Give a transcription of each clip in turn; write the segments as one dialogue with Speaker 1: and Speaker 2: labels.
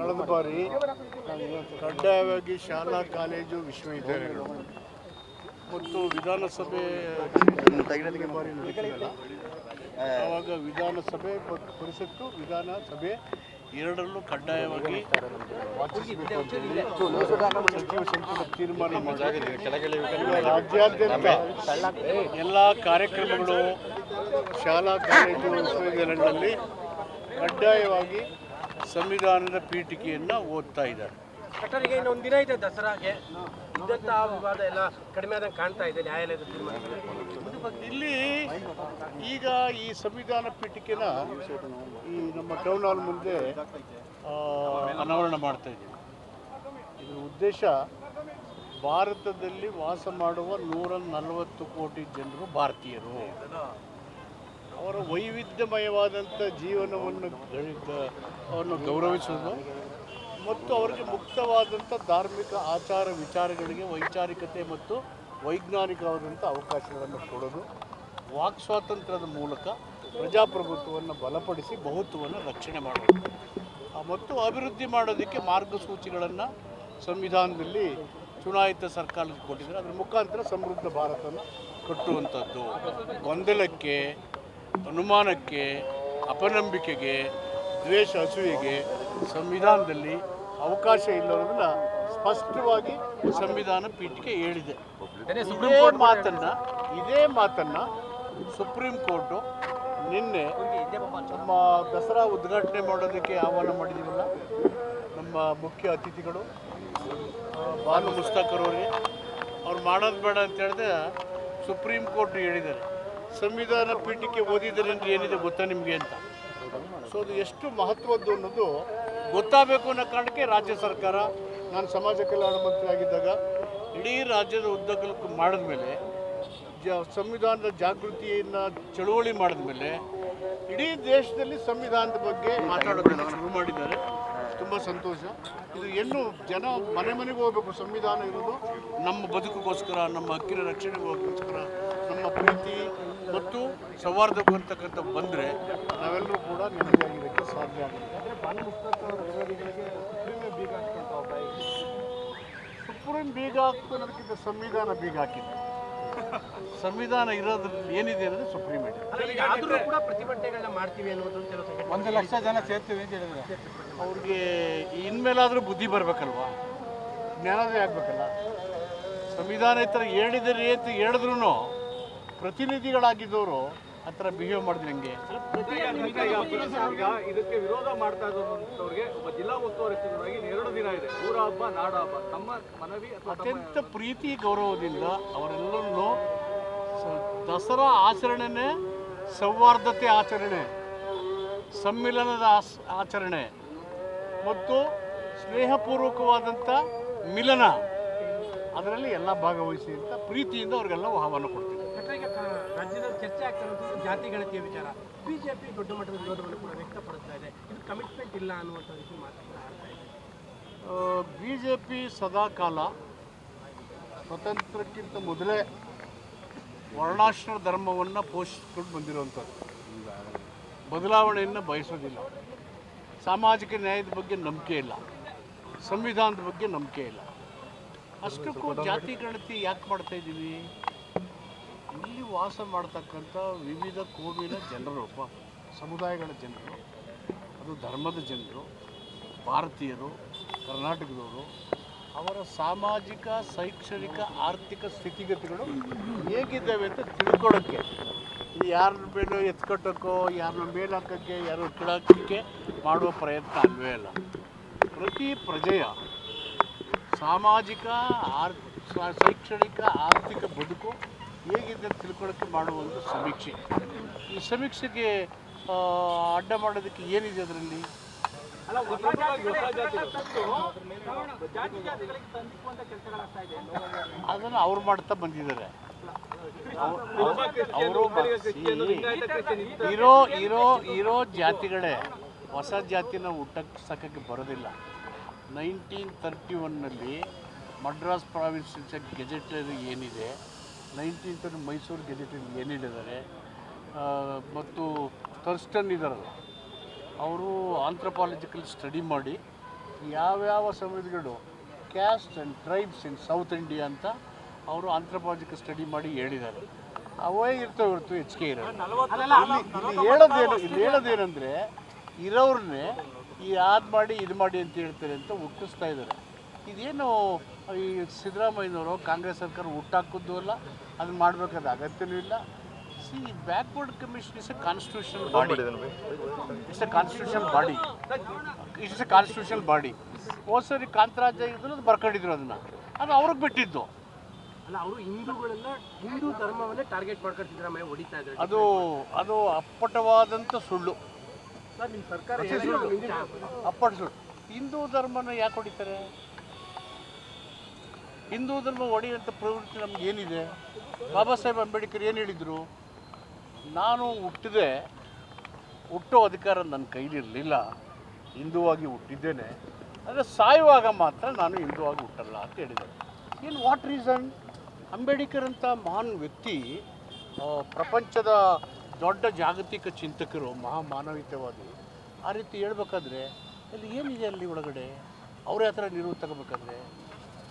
Speaker 1: ಕಳೆದ ಬಾರಿ ಕಡ್ಡಾಯವಾಗಿ ಶಾಲಾ ಕಾಲೇಜು ವಿಶ್ವವಿದ್ಯಾಲಯಗಳು ಮತ್ತು ವಿಧಾನಸಭೆ ಆವಾಗ ವಿಧಾನಸಭೆ ಪರಿಷತ್ತು ವಿಧಾನಸಭೆ ಎರಡರಲ್ಲೂ ಕಡ್ಡಾಯವಾಗಿ ಸಚಿವ ಸಂಪುಟ ತೀರ್ಮಾನ ರಾಜ್ಯಾದ್ಯಂತ ಎಲ್ಲ ಕಾರ್ಯಕ್ರಮಗಳು ಶಾಲಾ ಕಾಲೇಜು ವಿಶ್ವವಿದ್ಯಾಲಯಗಳಲ್ಲಿ ಕಡ್ಡಾಯವಾಗಿ ಸಂವಿಧಾನದ ಪೀಠಿಕೆಯನ್ನು ಓದ್ತಾ ಇದ್ದಾರೆ.
Speaker 2: ಈಗ ಇನ್ನು ಒಂದಿನ ಇದೆ ದಸರಾಗೆ. ಇದ್ದಂತಹ ವಿವಾದ ಎಲ್ಲ ಕಡಿಮೆ ಆದಂಗೆ ಕಾಣ್ತಾ ಇದೆ ನ್ಯಾಯಾಲಯದ ತೀರ್ಮಾನ
Speaker 1: ಇಲ್ಲಿ ಈಗ ಈ ಸಂವಿಧಾನ ಪೀಠಿಕೆನ ಈ ನಮ್ಮ ಟೌನ್ ಹಾಲ್ ಮುಂದೆ ಅನಾವರಣ ಮಾಡ್ತಾ ಇದ್ದೀವಿ. ಇದರ ಉದ್ದೇಶ ಭಾರತದಲ್ಲಿ ವಾಸ ಮಾಡುವ ನೂರ ನಲವತ್ತು ಕೋಟಿ ಜನರು ಭಾರತೀಯರು. ಅವರ ವೈವಿಧ್ಯಮಯವಾದಂಥ ಜೀವನವನ್ನು ಅವರನ್ನು ಗೌರವಿಸುವುದು ಮತ್ತು ಅವರಿಗೆ ಮುಕ್ತವಾದಂಥ ಧಾರ್ಮಿಕ ಆಚಾರ ವಿಚಾರಗಳಿಗೆ ವೈಚಾರಿಕತೆ ಮತ್ತು ವೈಜ್ಞಾನಿಕವಾದಂಥ ಅವಕಾಶಗಳನ್ನು ಕೊಡೋದು ವಾಕ್ ಸ್ವಾತಂತ್ರ್ಯದ ಮೂಲಕ ಪ್ರಜಾಪ್ರಭುತ್ವವನ್ನು ಬಲಪಡಿಸಿ ಬಹುತ್ವವನ್ನು ರಕ್ಷಣೆ ಮಾಡೋದು ಮತ್ತು ಅಭಿವೃದ್ಧಿ ಮಾಡೋದಕ್ಕೆ ಮಾರ್ಗಸೂಚಿಗಳನ್ನು ಸಂವಿಧಾನದಲ್ಲಿ ಚುನಾಯಿತ ಸರ್ಕಾರಕ್ಕೆ ಕೊಟ್ಟಿದ್ದಾರೆ. ಅದರ ಮುಖಾಂತರ ಸಮೃದ್ಧ ಭಾರತನ ಕಟ್ಟುವಂಥದ್ದು. ಗೊಂದಲಕ್ಕೆ ಅನುಮಾನಕ್ಕೆ ಅಪನಂಬಿಕೆಗೆ ದ್ವೇಷ ಹಸುವಿಗೆ ಸಂವಿಧಾನದಲ್ಲಿ ಅವಕಾಶ ಇಲ್ಲ ಅನ್ನೋದನ್ನ ಸ್ಪಷ್ಟವಾಗಿ ಸಂವಿಧಾನ ಪೀಠಿಕೆ ಹೇಳಿದೆ. ಇದೇ ಮಾತನ್ನ ಇದೇ ಮಾತನ್ನ ಸುಪ್ರೀಂ ಕೋರ್ಟು ನಿನ್ನೆ ನಮ್ಮ ದಸರಾ ಉದ್ಘಾಟನೆ ಮಾಡೋದಕ್ಕೆ ಆಹ್ವಾನ ಮಾಡಿದ್ದೀವಲ್ಲ ನಮ್ಮ ಮುಖ್ಯ ಅತಿಥಿಗಳು ಬಾನು ಮುಸ್ತಾಕರ್ ಅವರಿಗೆ ಅವ್ರು ಮಾಡೋದು ಬೇಡ ಅಂತ ಹೇಳಿದ್ರೆ ಸುಪ್ರೀಂ ಕೋರ್ಟ್ ಹೇಳಿದ್ದಾರೆ. ಸಂವಿಧಾನ ಪೀಠಕ್ಕೆ ಓದಿದರೆ ಅಂದರೆ ಏನಿದೆ ಗೊತ್ತಾ ನಿಮಗೆ ಅಂತ? ಸೊ ಅದು ಎಷ್ಟು ಮಹತ್ವದ್ದು ಅನ್ನೋದು ಗೊತ್ತಾಗಬೇಕು ಅನ್ನೋ ಕಾರಣಕ್ಕೆ ರಾಜ್ಯ ಸರ್ಕಾರ, ನಾನು ಸಮಾಜ ಕಲ್ಯಾಣ ಮಂತ್ರಿ ಆಗಿದ್ದಾಗ ಇಡೀ ರಾಜ್ಯದ ಉದ್ದಕ್ಕೂ ಮಾಡಿದ ಮೇಲೆ ಜ, ಸಂವಿಧಾನದ ಜಾಗೃತಿಯನ್ನು ಚಳುವಳಿ ಮಾಡಿದ ಮೇಲೆ ಇಡೀ ದೇಶದಲ್ಲಿ ಸಂವಿಧಾನದ ಬಗ್ಗೆ ಮಾತಾಡೋದನ್ನು ಶುರು ಮಾಡಿದ್ದಾರೆ. ತುಂಬ ಸಂತೋಷ. ಇದು ಏನು ಜನ ಮನೆ ಮನೆಗೆ ಹೋಗಬೇಕು, ಸಂವಿಧಾನ ಇರೋದು ನಮ್ಮ ಬದುಕಿಗೋಸ್ಕರ, ನಮ್ಮ ಹಕ್ಕಿನ ರಕ್ಷಣೆಗೋಸ್ಕರ, ನಮ್ಮ ಪ್ರೀತಿ ಮತ್ತು ಸೌಹಾರ್ದ ಬರ್ತಕ್ಕಂಥ ಬಂದರೆ ನಾವೆಲ್ಲರೂ ಕೂಡ ನೆಮ್ಮದಿಯಾಗಿರೋಕ್ಕೆ ಸಾಧ್ಯ ಆಗುತ್ತೆ. ಸುಪ್ರೀಂ ಬೀಗ ಹಾಕ್ತು ಅನ್ನೋದಕ್ಕಿಂತ ಸಂವಿಧಾನ ಬೀಗ ಹಾಕಿದೆ. ಸಂವಿಧಾನ ಇರೋದ್ರಲ್ಲಿ ಏನಿದೆ ಅಂದರೆ ಸುಪ್ರೀಂ
Speaker 3: ಒಂದು ಲಕ್ಷ ಜನ ಸೇರ್ತೀವಿ ಅಂತ ಹೇಳಿದ್ರೆ?
Speaker 1: ಅವ್ರಿಗೆ ಇನ್ಮೇಲಾದರೂ ಬುದ್ಧಿ ಬರಬೇಕಲ್ವಾ? ಜ್ಞಾನದೇ ಆಗಬೇಕಲ್ಲ? ಸಂವಿಧಾನ ಈ ಥರ ಹೇಳಿದರೆ ಅಂತ ಹೇಳಿದ್ರು ಪ್ರತಿನಿಧಿಗಳಾಗಿದ್ದವರು ಆ ಥರ ಬಿಹೇವ್ ಮಾಡಿದ್ರೆ ಹೆಂಗೆ?
Speaker 3: ಈಗ ಇದಕ್ಕೆ ವಿರೋಧ ಮಾಡ್ತಾ ಇರೋಂಥವ್ರಿಗೆ ಒಬ್ಬ ಜಿಲ್ಲಾ ಉಸ್ತುವಾರಿ ಸಚಿವರಾಗಿ ಎರಡು ದಿನ ಇದೆ. ಊರ ಹಬ್ಬ ನಾಡ ಹಬ್ಬ ತಮ್ಮ ಮನವಿ
Speaker 1: ಅತ್ಯಂತ ಪ್ರೀತಿ ಗೌರವದಿಂದ ಅವರೆಲ್ಲರನ್ನು ದಸರಾ ಆಚರಣೆನೇ ಸೌಹಾರ್ದತೆ ಆಚರಣೆ ಸಮ್ಮಿಲನದ ಆಸ್- ಆಚರಣೆ ಮತ್ತು ಸ್ನೇಹಪೂರ್ವಕವಾದಂಥ ಮಿಲನ. ಅದರಲ್ಲಿ ಎಲ್ಲ ಭಾಗವಹಿಸಿ ಅಂತ ಪ್ರೀತಿಯಿಂದ ಅವ್ರಿಗೆಲ್ಲ ಆಹ್ವಾನ ಕೊಡ್ತೀವಿ
Speaker 2: ಚರ್ಚೆ ಆಗ್ತಾ ಇರೋದು ಜಾತಿ ಗಣತಿಯ ವಿಚಾರ. ಬಿಜೆಪಿ ದೊಡ್ಡ ಮಟ್ಟದ ವಿರೋಧವನ್ನು ಕೂಡ ವ್ಯಕ್ತಪಡಿಸ್ತಾ ಇದೆ. ಇದು ಕಮಿಟ್ಮೆಂಟ್ ಇಲ್ಲ ಅನ್ನುವಂಥ ರೀತಿ ಇದೆ
Speaker 1: ಬಿ ಜೆ ಪಿ ಸದಾಕಾಲ ಸ್ವತಂತ್ರಕ್ಕಿಂತ ಮೊದಲೇ ವರ್ಣಾಶ್ರಮ ಧರ್ಮವನ್ನು ಪೋಷಿಸಿಕೊಂಡು ಬಂದಿರುವಂಥದ್ದು. ಬದಲಾವಣೆಯನ್ನು ಬಯಸೋದಿಲ್ಲ. ಸಾಮಾಜಿಕ ನ್ಯಾಯದ ಬಗ್ಗೆ ನಂಬಿಕೆ ಇಲ್ಲ. ಸಂವಿಧಾನದ ಬಗ್ಗೆ ನಂಬಿಕೆ ಇಲ್ಲ. ಅಷ್ಟಕ್ಕೂ ಜಾತಿ ಗಣತಿ ಯಾಕೆ ಮಾಡ್ತಾ ಇದ್ದೀವಿ? ವಾಸ ಮಾಡ್ತಕ್ಕಂಥ ವಿವಿಧ ಕೋಮಿನ ಜನರು ಸಮುದಾಯಗಳ ಜನರು, ಅದು ಧರ್ಮದ ಜನರು, ಭಾರತೀಯರು, ಕರ್ನಾಟಕದವರು, ಅವರ ಸಾಮಾಜಿಕ, ಶೈಕ್ಷಣಿಕ, ಆರ್ಥಿಕ ಸ್ಥಿತಿಗತಿಗಳು ಹೇಗಿದ್ದಾವೆ ಅಂತ ತಿಳ್ಕೊಳ್ಳೋಕ್ಕೆ ಇದು ಯಾರ ಮೇಲೆ ಎತ್ಕಟ್ಟೋಕ್ಕೋ ಯಾರನ್ನ ಮೇಲೆ ಹಾಕೋಕ್ಕೆ, ಯಾರು ಕೆಳಕ್ಕೆ ಮಾಡುವ ಪ್ರಯತ್ನ ಅಲ್ವೇ ಅಲ್ಲ. ಪ್ರತಿ ಪ್ರಜೆಯ ಸಾಮಾಜಿಕ, ಆರ್ ಶೈಕ್ಷಣಿಕ, ಆರ್ಥಿಕ ಬದುಕು ಹೇಗಿದೆ ಅಂತ ತಿಳ್ಕೊಳ್ಳೋಕ್ಕೆ ಮಾಡುವ ಒಂದು ಸಮೀಕ್ಷೆ. ಈ ಸಮೀಕ್ಷೆಗೆ ಅಡ್ಡ ಮಾಡೋದಕ್ಕೆ ಏನಿದೆ ಅದರಲ್ಲಿ? ಅದನ್ನು ಅವ್ರು ಮಾಡ್ತಾ ಬಂದಿದ್ದಾರೆ. ಅವರು ಇರೋ ಇರೋ ಇರೋ ಜಾತಿಗಳೇ ಹೊಸ ಜಾತಿನ ಹುಟ್ಟಕ್ಕೆ ಬರೋದಿಲ್ಲ. ನೈನ್ಟೀನ್ ತರ್ಟಿ ಒನ್ನಲ್ಲಿ ಮಡ್ರಾಸ್ ಪ್ರಾವಿನ್ಸ್ ಗೆಜೆಟರಿ ಏನಿದೆ ನೈನ್ಟೀನ್ ತರ್ಟಿ ಮೈಸೂರು ಗೆಜೆಟಿನ ಏನಿದ್ದಾರೆ ಹೇಳಿದ್ದಾರೆ? ಮತ್ತು ಥರ್ಸ್ಟನ್ ಇದ್ದಾರಲ್ಲ ಅವರು ಆಂಥ್ರಪಾಲಜಿಕಲ್ ಸ್ಟಡಿ ಮಾಡಿ ಯಾವ್ಯಾವ ಸಮಿತಿಗಳು caste and tribes in south India ಅಂತ ಅವರು ಆಂಥ್ರಪಾಲಜಿಕಲ್ ಸ್ಟಡಿ ಮಾಡಿ ಹೇಳಿದ್ದಾರೆ. ಅವೇ ಇರ್ತವೆ ಹೊರತು ಕೆ ಇರೋದು ಇಲ್ಲಿ ಹೇಳೋದೇನು ಇಲ್ಲಿ ಹೇಳೋದೇನೆಂದರೆ ಇರೋರನ್ನೇ ಈ ಅದು ಮಾಡಿ ಇದು ಮಾಡಿ ಅಂತ ಹೇಳ್ತಾರೆ ಅಂತ ಹುಟ್ಟಿಸ್ತಾ ಇದ್ದಾರೆ. ಇದೇನು ಈ ಸಿದ್ದರಾಮಯ್ಯನವರು ಕಾಂಗ್ರೆಸ್ ಸರ್ಕಾರ ಹುಟ್ಟಾಕಿದ್ದು ಅಲ್ಲ ಅದನ್ನು ಮಾಡಬೇಕಾದ ಅಗತ್ಯನೂ ಇಲ್ಲ. C backward commission is a constitution body it's a constitution body it's a constitution body ಹೋದ ಸರಿ ಕಾಂತರಾಜ ಇದ್ರು ಅದು ಬರ್ಕೊಂಡಿದ್ರು ಅದನ್ನು. ಅದು ಅವ್ರಿಗೆ ಬಿಟ್ಟಿದ್ದು.
Speaker 2: ಅಲ್ಲ ಅವರು ಹಿಂದೂಗಳೆಲ್ಲ ಹಿಂದೂ ಧರ್ಮವನ್ನೇ ಟಾರ್ಗೆಟ್ ಮಾಡ್ಕೊಂಡು ಸಿದ್ದರಾಮಯ್ಯ ಹೊಡಿತಾ ಇದ್ದಾರೆ.
Speaker 1: ಅದು ಅದು ಅಪ್ಪಟವಾದಂಥ ಸುಳ್ಳು.
Speaker 2: ಸರ್ ನಿಮ್ಮ ಸರ್ಕಾರ.
Speaker 1: ಅಪ್ಪಟ ಸುಳ್ಳು. ಹಿಂದೂ ಧರ್ಮನ ಯಾಕೆ ಹೊಡಿತಾರೆ? ಹಿಂದೂ ಧರ್ಮ ಒಡೆಯುವಂಥ ಪ್ರವೃತ್ತಿ ನಮ್ಗೆ ಏನಿದೆ? ಬಾಬಾ ಸಾಹೇಬ್ ಅಂಬೇಡ್ಕರ್ ಏನು ಹೇಳಿದರು? ನಾನು ಹುಟ್ಟಿದೆ, ಹುಟ್ಟೋ ಅಧಿಕಾರ ನನ್ನ ಕೈಲಿರಲಿಲ್ಲ ಹಿಂದೂವಾಗಿ ಹುಟ್ಟಿದ್ದೇನೆ, ಆದರೆ ಸಾಯುವಾಗ ಮಾತ್ರ ನಾನು ಹಿಂದುವಾಗಿ ಹುಟ್ಟಲ್ಲ ಅಂತ ಹೇಳಿದ್ದಾರೆ. In what reason? ಅಂಬೇಡ್ಕರ್ ಅಂತ ಮಹಾನ್ ವ್ಯಕ್ತಿ ಪ್ರಪಂಚದ ದೊಡ್ಡ ಜಾಗತಿಕ ಚಿಂತಕರು ಮಹಾ ಮಾನವೀಯವಾದಿ ಆ ರೀತಿ ಹೇಳ್ಬೇಕಾದ್ರೆ ಅಲ್ಲಿ ಏನಿದೆ ಅಲ್ಲಿ ಒಳಗಡೆ? ಅವರೇ ಆ ಥರ ತಗೋಬೇಕಾದ್ರೆ?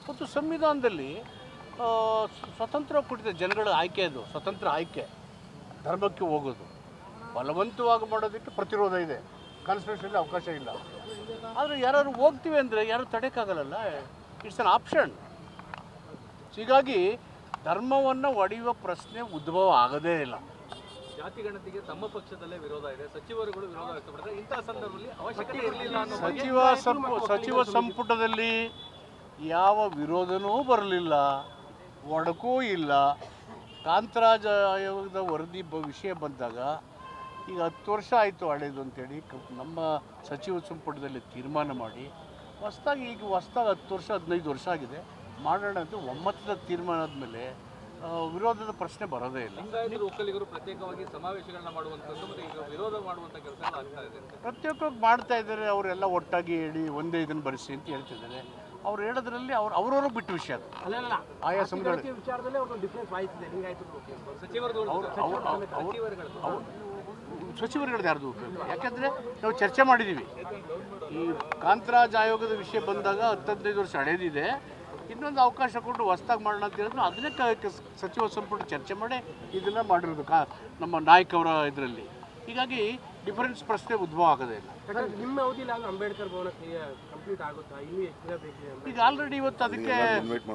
Speaker 1: ಮತ್ತು ಸಂವಿಧಾನದಲ್ಲಿ ಸ್ವತಂತ್ರ ಕೊಟ್ಟಿದೆ ಜನಗಳ ಆಯ್ಕೆ ಅದು ಸ್ವತಂತ್ರ ಆಯ್ಕೆ ಧರ್ಮಕ್ಕೆ ಹೋಗೋದು. ಬಲವಂತವಾಗಿ ಮಾಡೋದಕ್ಕೆ ಪ್ರತಿರೋಧ ಇದೆ. ಕಾನ್ಸ್ಟಿಟ್ಯೂಷನಲ್ಲಿ ಅವಕಾಶ ಇಲ್ಲ. ಆದರೆ ಯಾರು ಹೋಗ್ತೀವಿ ಅಂದರೆ ಯಾರು ತಡೆಯೋಕ್ಕಾಗಲ್ಲ ಇಟ್ಸ್ ಅನ್ ಆಪ್ಷನ್ ಹೀಗಾಗಿ ಧರ್ಮವನ್ನು ಒಡೆಯುವ ಪ್ರಶ್ನೆ ಉದ್ಭವ ಆಗದೇ ಇಲ್ಲ.
Speaker 3: ಜಾತಿ ಗಣತಿಗೆ ತಮ್ಮ ಪಕ್ಷದಲ್ಲೇ ವಿರೋಧ ಇದೆ ಸಚಿವರುಗಳು ವಿರೋಧ ವ್ಯಕ್ತಪಡಿಸಿದ್ದಾರೆ. ಇಂತಹ ಸಂದರ್ಭದಲ್ಲಿ ಅವಶ್ಯಕತೆ ಇರಲಿಲ್ಲ
Speaker 1: ಸಚಿವ ಸಂಪು ಸಚಿವ ಸಂಪುಟದಲ್ಲಿ ಯಾವ ವಿರೋಧನೂ ಬರಲಿಲ್ಲ ಒಡಕೂ ಇಲ್ಲ. ಕಾಂತರಾಜ ಆಯೋಗದ ವರದಿ ಬ ವಿಷಯ ಬಂದಾಗ ಈಗ ಹತ್ತು ವರ್ಷ ಆಯಿತು ಹಳೇದು ಅಂತೇಳಿ ಕ- ನಮ್ಮ ಸಚಿವ ಸಂಪುಟದಲ್ಲಿ ತೀರ್ಮಾನ ಮಾಡಿ ಹೊಸ್ದಾಗಿ ಈಗ ಹೊಸ್ದಾಗಿ ಹತ್ತು ವರ್ಷ ಹದಿನೈದು ವರ್ಷ ಆಗಿದೆ. ಮಾಡೋಣ ಅಂತ ಒಮ್ಮತದ ತೀರ್ಮಾನ ಆದಮೇಲೆ ವಿರೋಧದ ಪ್ರಶ್ನೆ ಬರೋದೇ ಇಲ್ಲ.
Speaker 3: ಒಕ್ಕಲಿಗರು ಪ್ರತ್ಯೇಕವಾಗಿ ಸಮಾವೇಶಗಳನ್ನ ಮಾಡುವಂಥದ್ದು ಮತ್ತು ಈಗ ವಿರೋಧ ಮಾಡುವಂಥ ಕೆಲಸ ಎಲ್ಲ ಆಗ್ತಾ ಇದೆ
Speaker 1: ಪ್ರತ್ಯೇಕವಾಗಿ ಮಾಡ್ತಾ ಇದ್ದಾರೆ ಅವರೆಲ್ಲ ಒಟ್ಟಾಗಿ ಹೇಳಿ ಒಂದೇ ಇದನ್ನು ಬರೆಸಿ ಅಂತ ಹೇಳ್ತಿದ್ದಾರೆ. ಅವ್ರು ಹೇಳೋದ್ರಲ್ಲಿ ಅವ್ರು ಅವ್ರವ್ರಿಗೆ ಬಿಟ್ಟು ವಿಷಯ ಅದು. ಆಯಾ ಸಮುದಾಯ ಸಚಿವರುಗಳದ್ದು ಯಾರ್ದು ಯಾಕಂದ್ರೆ ನಾವು ಚರ್ಚೆ ಮಾಡಿದ್ದೀವಿ ಈ ಕಾಂತರಾಜ್ ಆಯೋಗದ ವಿಷಯ ಬಂದಾಗ ಹತ್ತು ಹದಿನೈದು ವರ್ಷ ಹಳೇದಿದೆ. ಇನ್ನೊಂದು ಅವಕಾಶ ಕೊಟ್ಟು ಹೊಸ್ದಾಗಿ ಮಾಡೋಣ ಅಂತ ಹೇಳಿದ್ರು. ಅದನ್ನೇ ಸಚಿವ ಸಂಪುಟ ಚರ್ಚೆ ಮಾಡಿ ಇದನ್ನು ಮಾಡಿರೋದು. ಕಾ ನಮ್ಮ ನಾಯಕ್ ಅವರ ಇದರಲ್ಲಿ. ಹೀಗಾಗಿ ಡಿಫರೆನ್ಸ್ ಪ್ರಶ್ನೆ ಉದ್ಭವ ಆಗೋದೇ ಇಲ್ಲ
Speaker 2: ನಿಮ್ಮ ಅವಧಿಯಲ್ಲಿ ಆಗ ಅಂಬೇಡ್ಕರ್ ಭವನ ಕಂಪ್ಲೀಟ್ ಆಗುತ್ತಾ? ಇನ್ನೂ ಎಷ್ಟು ದಿನ ಬೇಕಿದೆ ಅಂತ?
Speaker 1: ಈಗ ಆಲ್ರೆಡಿ ಇವತ್ತು ಅದಕ್ಕೆ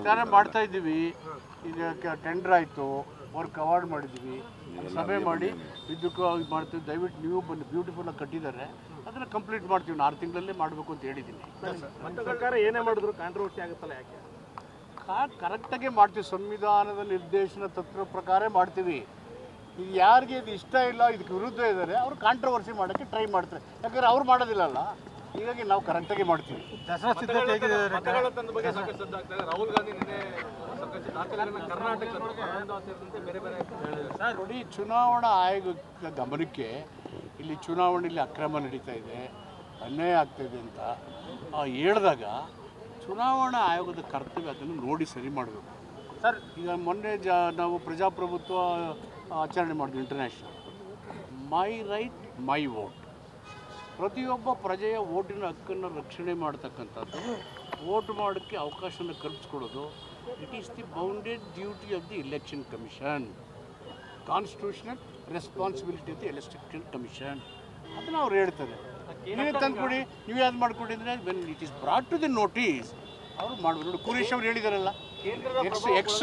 Speaker 1: ಕಾರ್ಯ ಮಾಡ್ತಾ ಇದ್ದೀವಿ. ಈಗ ಟೆಂಡರ್ ಆಯಿತು. ವರ್ಕ್ ಅವಾರ್ಡ್ ಮಾಡಿದ್ದೀವಿ ಸಭೆ ಮಾಡಿ ಇದಕ್ಕೂ ಇದು ಮಾಡ್ತೀವಿ ದಯವಿಟ್ಟು ನೀವು ಬಂದು ಬ್ಯೂಟಿಫುಲ್ ಆಗಿ ಕಟ್ಟಿದ್ದಾರೆ. ಅದನ್ನು ಕಂಪ್ಲೀಟ್ ಮಾಡ್ತೀವಿ. ಆರು ತಿಂಗಳಲ್ಲೇ ಮಾಡಬೇಕು ಅಂತ ಹೇಳಿದ್ದೀನಿ.
Speaker 2: ಸರ್ಕಾರ ಏನೇ ಮಾಡಿದ್ರು ಕಾಂಟ್ರವರ್ಸಿ ಆಗುತ್ತಲ್ಲ ಯಾಕೆ?
Speaker 1: ಕಾ ಕರೆಕ್ಟಾಗೆ ಮಾಡ್ತೀವಿ. ಸಂವಿಧಾನದ ನಿರ್ದೇಶನ ತತ್ವ ಪ್ರಕಾರ ಮಾಡ್ತೀವಿ. ಇದು ಯಾರಿಗೆ ಇದು ಇಷ್ಟ ಇಲ್ಲ ಇದಕ್ಕೆ ವಿರುದ್ಧ ಇದ್ದಾರೆ ಅವರು ಕಾಂಟ್ರವರ್ಸಿ ಮಾಡೋಕ್ಕೆ ಟ್ರೈ ಮಾಡ್ತಾರೆ. ಯಾಕಂದ್ರೆ ಅವ್ರು ಮಾಡೋದಿಲ್ಲಲ್ಲ ಹೀಗಾಗಿ ನಾವು ಕರೆಕ್ಟಾಗಿ ಮಾಡ್ತೀವಿ.
Speaker 3: ದಸರಾ ಸಿದ್ಧತೆ ಬಗ್ಗೆ ಸಾಕಷ್ಟು ಸದ್ದಾಗ್ತಾ ಇದೆ. ರಾಹುಲ್ ಗಾಂಧಿ ನಿನ್ನೆ ಸಾಕಷ್ಟು ದಾಖಲೆಗಳನ್ನ ಕರ್ನಾಟಕ ಅಹಮದಾಬಾದ್ ಸೇರಿದಂತೆ ಬೇರೆ ಬೇರೆ
Speaker 1: ಸರ್ ನೋಡಿ ಚುನಾವಣಾ ಆಯೋಗದ ಗಮನಕ್ಕೆ ಇಲ್ಲಿ ಚುನಾವಣೆಯಲ್ಲಿ ಅಕ್ರಮ ನಡೀತಾ ಇದೆ ಅನ್ಯಾಯ ಆಗ್ತಾಯಿದೆ ಅಂತ ಆ, ಹೇಳಿದಾಗ ಚುನಾವಣಾ ಆಯೋಗದ ಕರ್ತವ್ಯ ಅದನ್ನು ನೋಡಿ ಸರಿ ಮಾಡಬೇಕು. ಸರ್ ಈಗ ಮೊನ್ನೆ ಜ ನಾವು ಪ್ರಜಾಪ್ರಭುತ್ವ ಆಚರಣೆ ಮಾಡಿದ್ವಿ international my right my vote ಪ್ರತಿಯೊಬ್ಬ ಪ್ರಜೆಯ ಓಟಿನ ಹಕ್ಕನ್ನು ರಕ್ಷಣೆ ಮಾಡ್ತಕ್ಕಂಥದ್ದು ವೋಟ್ ಮಾಡೋಕ್ಕೆ ಅವಕಾಶನ ಕಲ್ಪಿಸ್ಕೊಡೋದು it is the bounded duty of the election commission constitutional responsibility of the election commission ಅದನ್ನು ಅವ್ರು ಹೇಳ್ತಾರೆ. ನೀವೇ ತಂದ್ಕೊಡಿ ನೀವು ಯಾವ್ದು ಮಾಡ್ಕೊಡಿ ಅಂದರೆ when it is brought to the notice ಅವರು ಮಾಡ್ಬೋದು ನೋಡಿ ಕುರೇಶ್ ಅವ್ರು ಹೇಳಿದಾರಲ್ಲ ex ex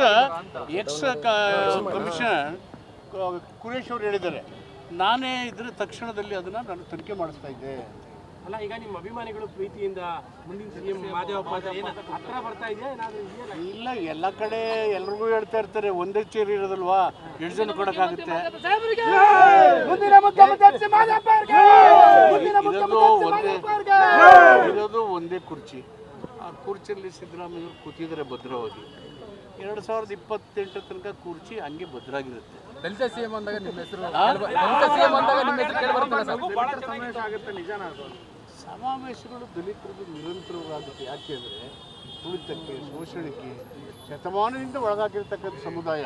Speaker 1: ex commission Quraishi ಅವರು ಹೇಳಿದ್ದಾರೆ ನಾನೇ ಇದ್ರೆ ತಕ್ಷಣದಲ್ಲಿ ಅದನ್ನು ನಾನು ತನಿಖೆ ಮಾಡಿಸ್ತಾ ಇದ್ದೆ
Speaker 2: ಅಲ್ಲ ಈಗ ನಿಮ್ಮ ಅಭಿಮಾನಿಗಳು ಪ್ರೀತಿಯಿಂದ ಮುಂದಿನ ಹತ್ರ ಬರ್ತಾ ಇದೆಯಾ? ಏನಾದರೂ
Speaker 1: ಇಲ್ಲ ಎಲ್ಲ ಕಡೆ ಎಲ್ರಿಗೂ ಹೇಳ್ತಾ ಇರ್ತಾರೆ ಒಂದೇ ಚೇರ್ ಇರೋದಲ್ವಾ? ಎಷ್ಟು ಜನ ಕೊಡೋಕ್ಕಾಗುತ್ತೆ? ಇರೋದು ಒಂದೇ ಇರೋದು ಒಂದೇ ಕುರ್ಚಿ. ಆ ಕುರ್ಚಿಯಲ್ಲಿ ಸಿದ್ದರಾಮಯ್ಯ ಕೂತಿದ್ದಾರೆ ಭದ್ರವಾಗಿ ಎರಡು ಸಾವಿರದ ಇಪ್ಪತ್ತೆಂಟರ ತನಕ ಕುರ್ಚಿ ಹಂಗೆ ಭದ್ರಾಗಿರುತ್ತೆ.
Speaker 4: ದಲಿತ ಸಿಎಂ ಅಂದಾಗ ನಿಮ್ಮ ಹೆಸರು ದಲಿತ ಸಿಎಂ ಅಂದಾಗ ನಿಮ್ಮ ಹೆಸರು ಕೇಳಿ ಬರುತ್ತಲ್ಲ ಸರ್
Speaker 1: ಸಮಾವೇಶಗಳು ದಲಿತರಿಗೆ ನಿರಂತರವಾಗುತ್ತೆ ಯಾಕೆ ಅಂದರೆ ತುಳಿತಕ್ಕೆ ಶೋಷಣೆಗೆ ಶತಮಾನದಿಂದ ಒಳಗಾಗಿರ್ತಕ್ಕಂಥ ಸಮುದಾಯ.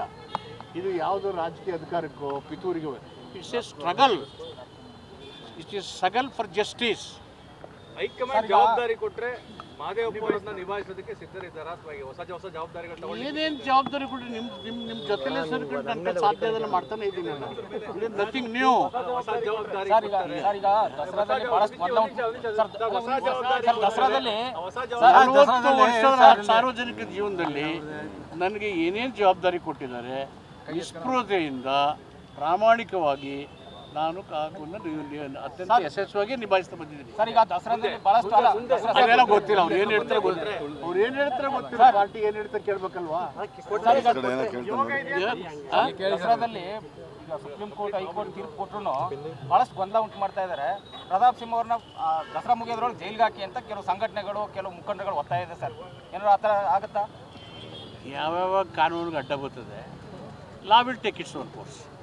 Speaker 1: ಇದು ಯಾವುದೋ ರಾಜಕೀಯ ಅಧಿಕಾರಕ್ಕೋ ಪಿತೂರಿಗೋ it's a struggle. It's a struggle for justice.
Speaker 3: High command ಜವಾಬ್ದಾರಿ ಅವರನ್ನ ನಿಭಾಯಿಸೋದಕ್ಕೆ ಸಿದ್ಧರಿದ್ದಾರಾ. ಹೊಸ ಹೊಸ ಜವಾಬ್ದಾರಿಗಳು
Speaker 1: ಏನೇನು ಜವಾಬ್ದಾರಿ ಕೊಡಿ ನಿಮ್ಮ ನಿಮ್ಮ ನಿಮ್ಮ ಜೊತೆಲೇ ಸೇರ್ಕೊಂಡು ನನ್ನ ಸಾಧ್ಯ ಅದನ್ನು ಮಾಡ್ತಾನೆ ಇದ್ದೀನಿ ನಾನು. ನಥಿಂಗ್ ನ್ಯೂ
Speaker 3: ಜವಾಬ್ದಾರಿ
Speaker 4: ಸರ್ ಈಗ ಸರ್ ಈಗ ದಸರಾದಲ್ಲಿ ಬಹಳಷ್ಟು ಗೊಂದಲ ಉಂಟು. ಸರ್ ಸರ್ ದಸರಾದಲ್ಲಿ
Speaker 1: ನಲವತ್ತು ವರ್ಷದ ಸಾರ್ವಜನಿಕ ಜೀವನದಲ್ಲಿ ನನಗೆ ಏನೇನು ಜವಾಬ್ದಾರಿ ಕೊಟ್ಟಿದ್ದಾರೆ ನಿಸ್ಪೃಹತೆಯಿಂದ ಪ್ರಾಮಾಣಿಕವಾಗಿ ನಾನು ಕಾಕುವನ್ನು ಅತ್ಯಂತ ಯಶಸ್ವಿಯಾಗಿ ನಿಭಾಯಿಸ್ತಾ ಬಂದಿದ್ದೀನಿ.
Speaker 4: ಸರ್ ಈಗ ದಸರಾದಲ್ಲಿ ಬಹಳಷ್ಟು
Speaker 1: ಅದೆಲ್ಲ ಗೊತ್ತಿಲ್ಲ ಅವ್ರು ಏನು ಹೇಳ್ತಾರೆ ಗೊತ್ತಿಲ್ಲ. ಅವ್ರು ಏನು ಹೇಳ್ತಾರೆ ಗೊತ್ತಿಲ್ಲ. ಪಾರ್ಟಿ ಏನು ಹೇಳ್ತಾರೆ ಕೇಳ್ಬೇಕಲ್ವಾ? ಆ?
Speaker 4: ದಸರಾದಲ್ಲಿ ಈಗ ಸುಪ್ರೀಂ ಕೋರ್ಟ್ ಹೈಕೋರ್ಟ್ ತೀರ್ಪು ಕೊಟ್ಟರು ಬಹಳಷ್ಟು ಗೊಂದಲ ಉಂಟು ಮಾಡ್ತಾ ಇದ್ದಾರೆ. ಪ್ರತಾಪ್ ಸಿಂಹ ಅವ್ರನ್ನ ಆ, ದಸರಾ ಮುಗಿಯೋದ್ರೊಳಗೆ ಜೈಲ್ಗೆ ಹಾಕಿ ಅಂತ ಕೆಲವು ಸಂಘಟನೆಗಳು ಕೆಲವು ಮುಖಂಡಗಳು ಒತ್ತಾಯ ಇದೆ ಸರ್. ಏನಾದ್ರು ಆ ಥರ ಆಗುತ್ತಾ?
Speaker 1: ಯಾವ್ಯಾವ ಕಾನೂನಿಗೆ ಅಡ್ಡ ಬರ್ತದೆ law will take its own course